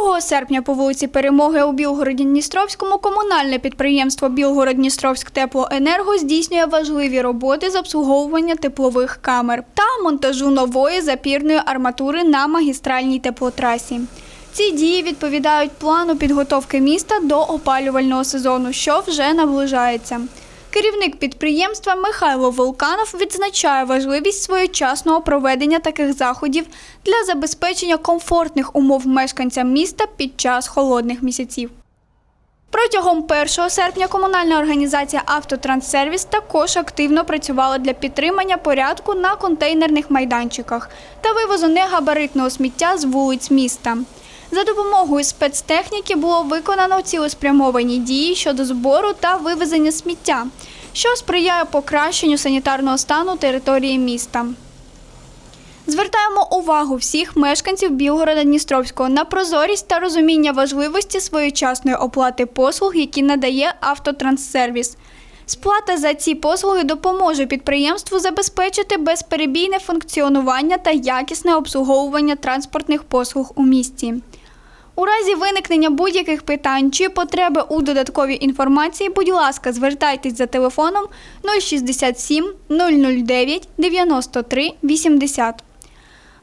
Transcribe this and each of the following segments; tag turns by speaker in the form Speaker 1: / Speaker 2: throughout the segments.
Speaker 1: 2 серпня по вулиці Перемоги у Білгороді-Дністровському комунальне підприємство Білгород-Дністровськ Теплоенерго здійснює важливі роботи з обслуговування теплових камер та монтажу нової запірної арматури на магістральній теплотрасі. Ці дії відповідають плану підготовки міста до опалювального сезону, що вже наближається. Керівник підприємства Михайло Волканов відзначає важливість своєчасного проведення таких заходів для забезпечення комфортних умов мешканцям міста під час холодних місяців. Протягом 1 серпня комунальна організація Автотранссервіс також активно працювала для підтримання порядку на контейнерних майданчиках та вивозу негабаритного сміття з вулиць міста. За допомогою спецтехніки було виконано цілеспрямовані дії щодо збору та вивезення сміття, що сприяє покращенню санітарного стану території міста. Звертаємо увагу всіх мешканців Білгорода Дністровського на прозорість та розуміння важливості своєчасної оплати послуг, які надає Автотранссервіс. Сплата за ці послуги допоможе підприємству забезпечити безперебійне функціонування та якісне обслуговування транспортних послуг у місті. У разі виникнення будь-яких питань чи потреби у додатковій інформації, будь ласка, звертайтесь за телефоном 067 009 93 80.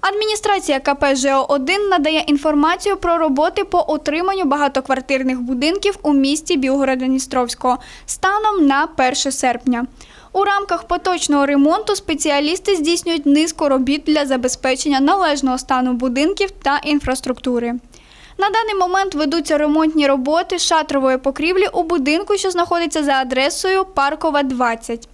Speaker 1: Адміністрація КП ЖО-1 надає інформацію про роботи по утриманню багатоквартирних будинків у місті Білгорода-Дністровського станом на 1 серпня. У рамках поточного ремонту спеціалісти здійснюють низку робіт для забезпечення належного стану будинків та інфраструктури. На даний момент ведуться ремонтні роботи шатрової покрівлі у будинку, що знаходиться за адресою Паркова 20.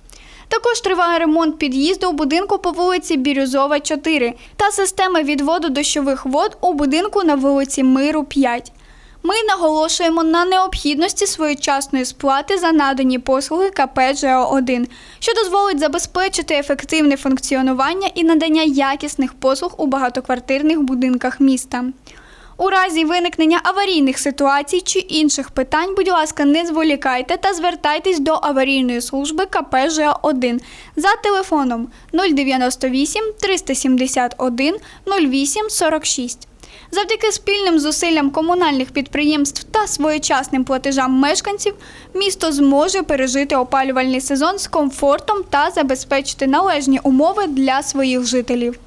Speaker 1: Також триває ремонт під'їзду у будинку по вулиці Бірюзова, 4 та системи відводу дощових вод у будинку на вулиці Миру 5. Ми наголошуємо на необхідності своєчасної сплати за надані послуги КП ЖО-1, що дозволить забезпечити ефективне функціонування і надання якісних послуг у багатоквартирних будинках міста. У разі виникнення аварійних ситуацій чи інших питань, будь ласка, не зволікайте та звертайтесь до аварійної служби КП ЖА-1 за телефоном 098 371 08 46. Завдяки спільним зусиллям комунальних підприємств та своєчасним платежам мешканців місто зможе пережити опалювальний сезон з комфортом та забезпечити належні умови для своїх жителів.